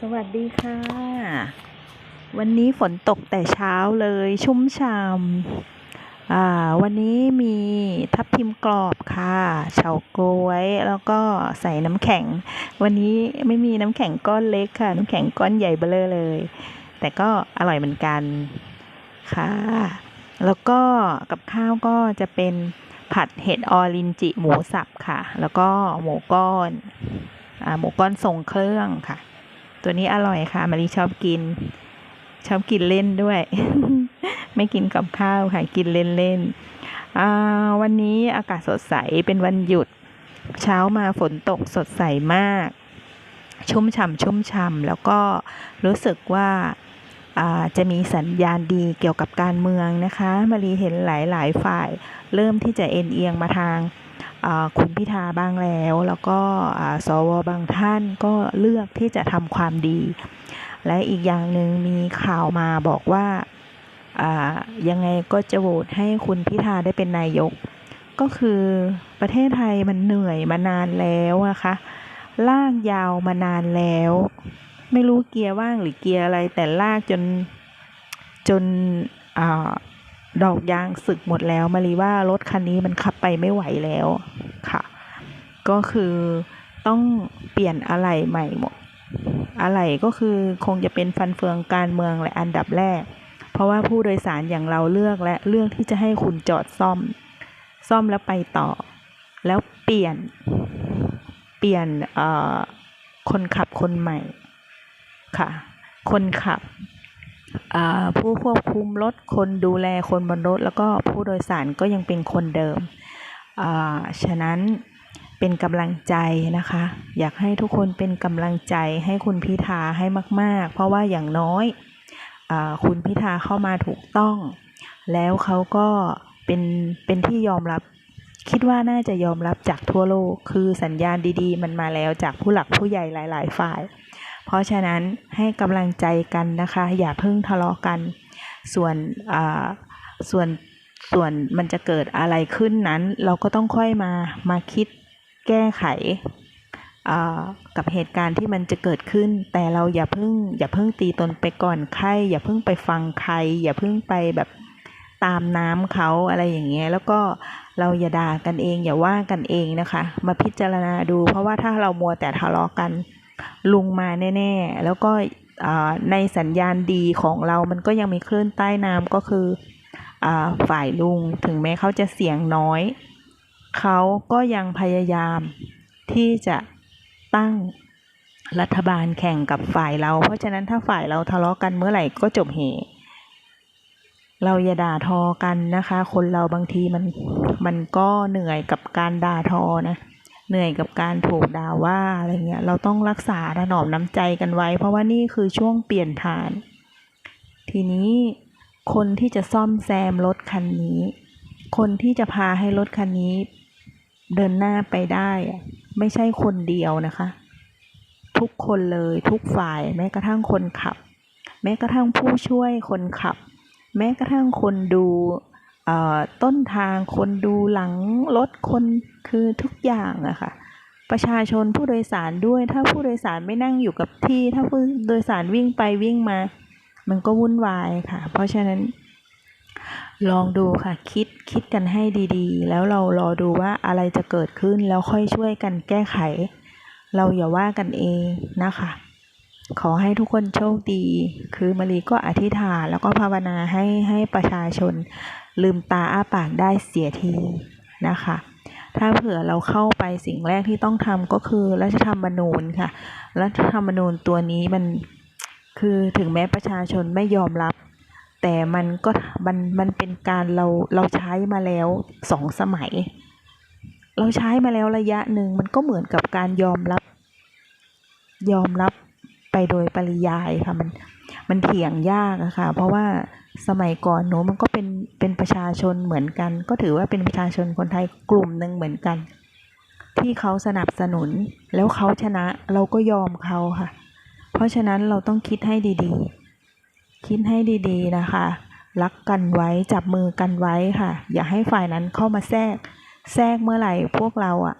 สวัสดีค่ะ วันนี้ฝนตกแต่เช้าเลยชุ่มฉ่ำอ่าวันนี้มีทับทิมกรอบค่ะเฉาก๊วยแล้วก็ใส่น้ำแข็ง วันนี้ไม่มีน้ำแข็งก้อนเล็กค่ะ น้ำแข็งก้อนใหญ่เบ้อเลย แต่ก็อร่อยเหมือนกันค่ะ แล้วก็กับข้าวก็จะเป็นผัดเห็ดออรินจิหมูสับค่ะ แล้วก็หมูก้อนอหมูก้อนทรงเครื่องค่ะ ตัวนี้อร่อยค่ะมารีชอบกิน ชอบกินเล่นด้วย ไม่กินกับข้าวค่ะ กินเล่นเล่นวันนี้อากาศสดใสเป็นวันหยุด เช้ามาฝนตกสดใสมาก ชุ่มฉ่ำชุ่มฉ่ำแล้วก็รู้สึกว่าจะมีสัญญาณดีเกี่ยวกับการเมืองนะคะมารีเห็นหลาย ๆ ฝ่าย เริ่มที่จะเอ็นเอียงมาทาง คุณพิธาบ้างแล้ว แล้วก็สวบางท่านก็เลือกที่จะทำความดี และอีกอย่างหนึ่งมีข่าวมาบอกว่ายังไงก็จะโหวตให้คุณพิธาได้เป็นนายก ก็คือประเทศไทยมันเหนื่อยมานานแล้วนะคะลากยาวมานานแล้ว ไม่รู้เกียร์ว่างหรือเกียร์อะไร แต่ลากจนจนอดอกยางสึกหมดแล้วมารีว่ารถคันนี้มันขับไปไม่ไหวแล้ว ก็คือต้องเปลี่ยนอะไหล่ใหม่หมด อะไหล่ก็คือคงจะเป็นฟันเฟืองการเมืองแหละอันดับแรก เพราะว่าผู้โดยสารอย่างเราเลือกและเลือกที่จะให้คุณจอดซ่อม ซ่อมแล้วไปต่อ แล้วเปลี่ยน เปลี่ยนคนขับคนใหม่ค่ะ คนขับผู้ควบคุมรถคนดูแลคนบนรถ แล้วก็ผู้โดยสารก็ยังเป็นคนเดิม ฉะนั้น เป็นกำลังใจนะคะ อยากให้ทุกคนเป็นกำลังใจให้คุณพิธาให้มาก ๆ เพราะว่าอย่างน้อยอคุณพิธาเข้ามาถูกต้อง แล้วเขาก็เป็นเป็นที่ยอมรับ คิดว่าน่าจะยอมรับจากทั่วโลก คือสัญญาณดี ๆ มันมาแล้วจากผู้หลักผู้ใหญ่หลาย ๆ ฝ่าย เพราะฉะนั้นให้กำลังใจกันนะคะ อย่าเพิ่งทะเลาะกัน ส่วนส่วนส่วนมันจะเกิดอะไรขึ้นนั้น เราก็ต้องค่อยมามาคิด แก้ไขกับเหตุการณ์ที่มันจะเกิดขึ้น แต่เราอย่าเพิ่งอย่าเพิ่งตีตนไปก่อนใคร อย่าเพิ่งไปฟังใคร อย่าเพิ่งไปแบบตามน้ำเขาอะไรอย่างเงี้ย แล้วก็เราอย่าด่ากันเอง อย่าว่ากันเองนะคะ มาพิจารณาดู เพราะว่าถ้าเรามัวแต่ทะเลาะกันลุงมาแน่ๆ แล้วก็ในสัญญาณดีของเรามันก็ยังมีคลื่นใต้น้ำก็คืออฝ่ายลุงถึงแม้เขาจะเสียงน้อย เขาก็ยังพยายามที่จะตั้งรัฐบาลแข่งกับฝ่ายเรา เพราะฉะนั้นถ้าฝ่ายเราทะเลาะกันเมื่อไหร่ก็จบเหเราอย่าด่าทอกันนะคะ คนเราบางทีมันมันก็เหนื่อยกับการด่าทอนะ เหนื่อยกับการถูกด่าว่าอะไรเงี้ย เราต้องรักษาถนอมน้ำใจกันไว้ เพราะว่านี่คือช่วงเปลี่ยนผ่าน ทีนี้คนที่จะซ่อมแซมรถคันนี้ คนที่จะพาให้รถคันนี้ เดินหน้าไปได้ ไม่ใช่คนเดียวนะคะ ทุกคนเลยทุกฝ่าย แม้กระทั่งคนขับ แม้กระทั่งผู้ช่วยคนขับ แม้กระทั่งคนดูต้นทางคนดูหลังรถคนคือทุกอย่างอะค่ะประชาชนผู้โดยสารด้วย ถ้าผู้โดยสารไม่นั่งอยู่กับที่ ถ้าผู้โดยสารวิ่งไปวิ่งมา มันก็วุ่นวายค่ะ เพราะฉะนั้น ลองดูค่ะคิดคิดกันให้ดีๆ แล้วเรารอดูว่าอะไรจะเกิดขึ้นแล้วค่อยช่วยกันแก้ไข เราอย่าว่ากันเองนะคะ ขอให้ทุกคนโชคดี คือมารีก็อธิษฐานแล้วก็ภาวนาให้ให้ประชาชน ลืมตาอ้าปากได้เสียทีนะคะ ถ้าเผื่อเราเข้าไปสิ่งแรกที่ต้องทำก็คือรัฐธรรมนูญค่ะรัฐธรรมนูญตัวนี้มันคือถึงแม้ประชาชนไม่ยอมรับ แต่มันก็มันมันเป็นการเราเราใช้มาแล้วสองสมัย เราใช้มาแล้วระยะหนึ่งมันก็เหมือนกับการยอมรับ ยอมรับไปโดยปริยายค่ะมันมันเถียงยากอะค่ะ เพราะว่าสมัยก่อนหนูมันก็เป็นเป็นประชาชนเหมือนกัน ก็ถือว่าเป็นประชาชนคนไทยกลุ่มหนึ่งเหมือนกัน ที่เขาสนับสนุนแล้วเขาชนะเราก็ยอมเขาค่ะ เพราะฉะนั้นเราต้องคิดให้ดี ๆ คิดให้ดีๆนะคะ รักกันไว้จับมือกันไว้ค่ะ อย่าให้ฝ่ายนั้นเข้ามาแทรก แทรกเมื่อไหร่พวกเราอะ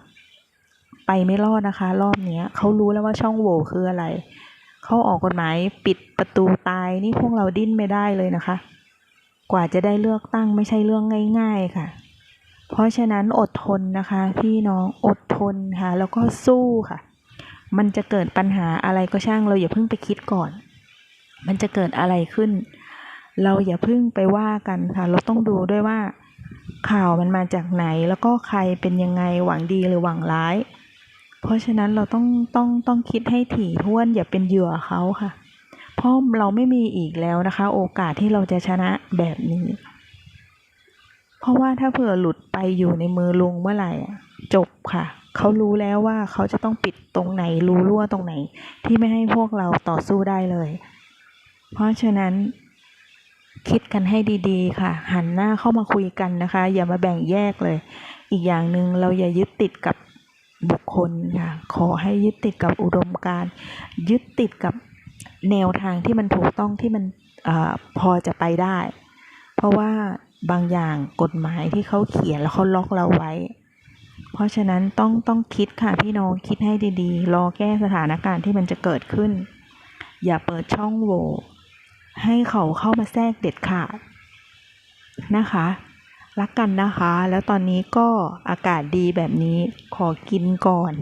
ไปไม่รอดนะคะ รอบเนี้ยเขารู้แล้วว่าช่องโหว่คืออะไร เข้าออกกฎหมายปิดประตูตายนี่พวกเราดิ้นไม่ได้เลยนะคะ กว่าจะได้เลือกตั้งไม่ใช่เรื่องง่าย ๆค่ะ เพราะฉะนั้นอดทนนะคะ พี่น้องอดทนค่ะ แล้วก็สู้ค่ะ มันจะเกิดปัญหาอะไรก็ช่างเราอย่าเพิ่งไปคิดก่อน มันจะเกิดอะไรขึ้น เราอย่าพิ่งไปว่ากันค่ะ เราต้องดูด้วยว่า ข่าวมันมาจากไหน แล้วก็ใครเป็นยังไงหวังดีหรือหวังร้าย เพราะฉะนั้นเราต้องต้องต้องคิดให้ถี่ถ้วนอย่าเป็นเหยื่อเขาค่ะ เพราะเราไม่มีอีกแล้วนะคะ โอกาสที่เราจะชนะแบบนี้ เพราะว่าถ้าเผื่อหลุดไปอยู่ในมือลุงเมื่อไหร่อะจบค่ะเขารู้แล้วว่าเขาจะต้องปิดตรงไหน รูรั่วตรงไหน ที่ไม่ให้พวกเราต่อสู้ได้เลย เพราะฉะนั้นคิดกันให้ดีๆ ค่ะ หันหน้าเข้ามาคุยกันนะคะ อย่ามาแบ่งแยกเลย อีกอย่างหนึ่งเราอย่ายึดติดกับบุคคลค่ะ ขอให้ยึดติดกับอุดมการยึดติดกับแนวทางที่มันถูกต้องที่มันอพอจะไปได้ เพราะว่าบางอย่างกฎหมายที่เขาเขียนแล้วเขาล็อกเราไว้ เพราะฉะนั้นต้องต้องคิดค่ะพี่น้องคิดให้ดีๆ รอแก้สถานการณ์ที่มันจะเกิดขึ้น อย่าเปิดช่องโหว่ ให้เขาเข้ามาแทรกเด็ดขาดนะคะ รักกันนะคะ แล้วตอนนี้ก็อากาศดีแบบนี้ขอกินก่อน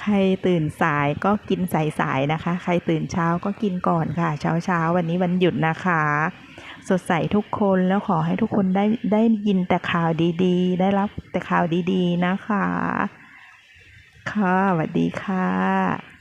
ใครตื่นสายก็กินสายๆนะคะ ใครตื่นเช้าก็กินก่อนค่ะ เช้าเช้าๆวันนี้วันหยุดนะคะ สดใสทุกคนแล้วขอให้ทุกคนได้ได้ยินแต่ข่าวดีๆ ได้รับแต่ข่าวดีๆนะคะ ค่ะสวัสดีค่ะ